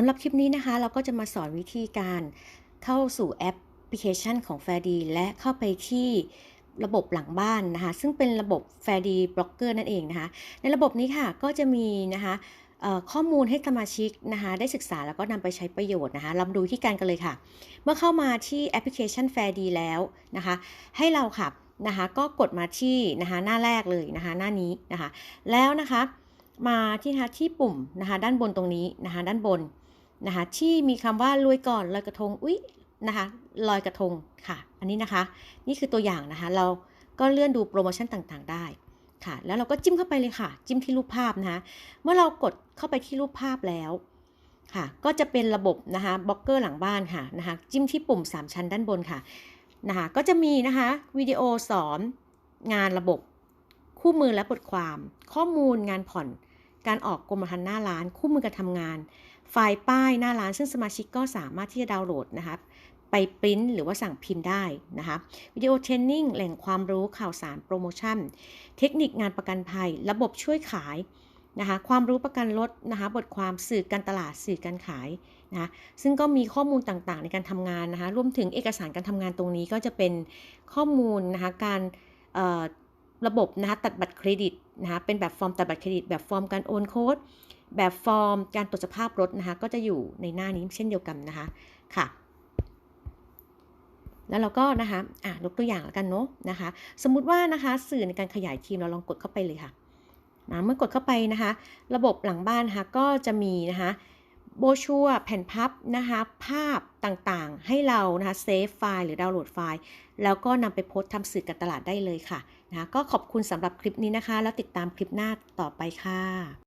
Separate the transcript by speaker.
Speaker 1: สำหรับคลิปนี้นะคะ เราก็จะมาสอนวิธีการเข้าสู่แอปพลิเคชันของ f a i r d และเข้าไปที่ระบบหลังบ้านนะคะ ซึ่งเป็นระบบ f a i r d Blocker นั่นเองนะคะ ในระบบนี้ค่ะก็จะมีนะคะข้อมูลให้สมาชิกนะคะได้ศึกษาแล้วก็นำไปใช้ประโยชน์นะคะเราดูที่การกันเลยค่ะ เมื่อเข้ามาที่แอปพลิเคชัน f a i r d แล้วนะคะ ให้เราค่ะนะคะก็กดมาที่นะคะหน้าแรกเลยนะคะหน้านี้นะคะ แล้วนะคะมาที่นะคะที่ปุ่มนะคะด้านบนตรงนี้นะคะด้านบน นะคะที่มีคำว่ารวยก่อนลอยกระทงอุ๊ยนะคะลอยกระทงค่ะ อันนี้นะคะ นี่คือตัวอย่างนะคะ เราก็เลื่อนดูโปรโมชั่นต่างๆ ได้ค่ะ แล้วเราก็จิ้มเข้าไปเลยค่ะ จิ้มที่รูปภาพนะคะเมื่อเรากดเข้าไปที่รูปภาพแล้วค่ะ ก็จะเป็นระบบนะคะบล็อกเกอร์หลังบ้านค่ะนะคะ จิ้มที่ปุ่ม 3 ชั้นด้านบนค่ะนะคะ ก็จะมีนะคะวิดีโอสอนงานระบบคู่มือและบทความ ข้อมูลงานผ่อน การออกกรมธรรม์หน้าร้านคู่มือการทำงาน ไฟล์ป้ายหน้าร้านซึ่งสมาชิกก็สามารถที่จะดาวน์โหลดนะคะไปปริ้นหรือว่าสั่งพิมพ์ได้นะคะวิดีโอเทรนนิ่งแหล่งความรู้ข่าวสารโปรโมชั่น เทคนิคงานประกันภัย ระบบช่วยขายนะคะความรู้ประกันรถนะคะบทความสื่อการตลาดสื่อการขายนะะซึ่งก็มีข้อมูลต่างๆ ในการทำงานนะคะรวมถึงเอกสารการทำงานตรงนี้ก็จะเป็นข้อมูลนะคะการ ระบบนะคะตัดบัตรเครดิตนะคะเป็นแบบฟอร์มตัดบัตรเครดิต แบบฟอร์มการโอนโค้ด แบบฟอร์มการตรวจสภาพรถนะคะก็จะอยู่ในหน้านี้เช่นเดียวกันนะคะค่ะ แล้วเราก็นะคะอะยกตัวอย่างแล้วกันเนาะนะคะ สมมุติว่านะคะสื่อในการขยายทีมเราลองกดเข้าไปเลยค่ะนะเมื่อกดเข้าไปนะคะ ระบบหลังบ้านนะคะก็จะมีนะคะโบชัวแผ่นพับนะคะภาพต่างๆ ให้เรานะคะเซฟไฟล์หรือดาวน์โหลดไฟล์ แล้วก็นำไปโพสต์ทำสื่อการตลาดได้เลยค่ะ นะก็ขอบคุณสำหรับคลิปนี้นะคะ แล้วติดตามคลิปหน้าต่อไปค่ะ